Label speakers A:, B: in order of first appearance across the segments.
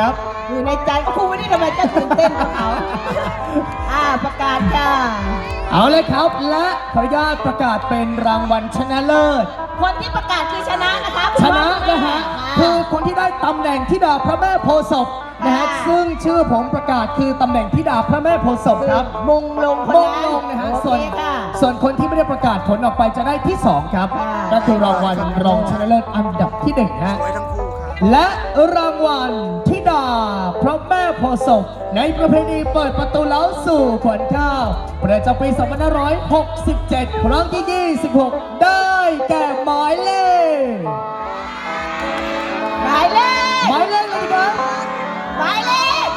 A: ครับ
B: อยู่ในใจครูนี่ทำไมจะตื่นเต้นกับเขาอ่าประกาศค่ะ
A: เอาเลยครับ และขออนุญาตประกาศเป็นรางวัลชนะเลิศ
B: คนที่ประกาศคือชนะนะคะคุณ
A: ช
B: พ่อ
A: นะ
B: คุณ
A: นะ
B: แม่
A: ฮะ
B: อ่า
A: คือคนที่ได้ตำแหน่งธิดาพระแม่โพธิ์ศพนะฮะ
B: ค่ะ
A: ซึ่งชื่อผมประกาศคือตำแหน่งธิดาพระแม่โพธิ์ศพครับ
B: มงลงคน
A: มง
B: นั้น
A: ลงนะฮะ
B: โอ
A: ส่วน
B: เคค่ะ
A: ส่วนคนที่ไม่ได้ประกาศผลออกไปจะได้ที่ 2 ครับ
B: ค่ะ
A: ก็คือรางวัลรองชนะเลิศอันดับที่1ฮะ
C: สวยทั้งคู่ครับ
A: และรางวัลธิ ดาพระแม่โพธิ์ศพในประเพณีเปิดประตูเล้าสู่ขวัญข้าว ประจำปี 2567 ครั้งที่ 26 ได้แก่หมายเลข
B: หมายเลข
A: หมายเลขอะไรดีครับ
B: หมายเลข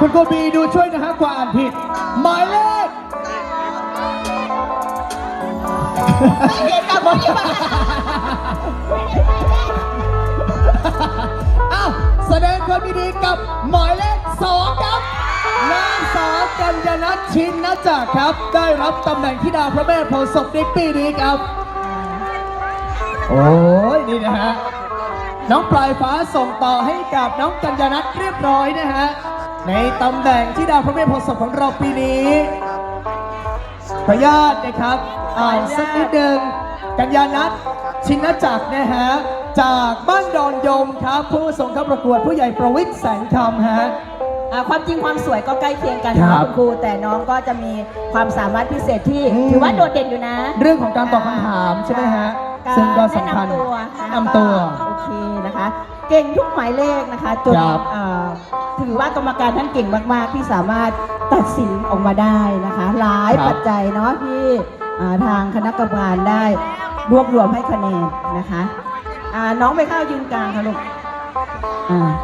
A: คุณโกบีดูช่วยนะฮะกว่าอ่านผิด หมายเลข
B: ไม่เห็นกับผมที่มา
A: อ้ กับหมายเลขสองครับนางสาวกัญญนัทชินนจักรครับ ได้รับตำแหน่งธิดาวพระแม่โพธิ์ศพในปีนี้ครับ โอ้ยนี่นะฮะน้องปลายฟ้าส่งต่อให้กับน้องกัญญนัทเรียบร้อยนะฮะในตำแหน่งธิดาวพระแม่โพธิ์ศพของเราปีนี้ขออนุญาตนะครับอ่านสักนิดหนึ่งกัญญานัทชินจักรนะฮะ จากบ้านดอนยมครับ ผู้ส่งเข้าประกวดผู้ใหญ่ประวิทย์แสงคำฮะ
B: อ่าความจริงความสวยก็ใกล้เคียงกัน
A: ครั
B: นะ
A: บ
B: คุณครู แต่น้องก็จะมีความสามารถพิเศษที่
A: อืม
B: ถือว่าโดดเด่นอยู่นะ
A: เรื่องของการตอบคำถามใช่ไหมฮะซึ่งก็สำคัญ
B: แนะนำตัว
A: แนะนำตัว
B: โอเคนะคะ เก่งทุกหมายเลขนะคะจน
A: ครับ
B: เอ่อถือว่ากรรมการท่านเก่งมาก ๆ ที่สามารถตัดสินออกมาได้นะคะ หลายปัจจัยเนาะที่อ่าทางคณะกรรมการได้รวบรวมให้คะแนนนะคะอ่า น้องไปข้าวยืนกลางค่ะลูกอ่า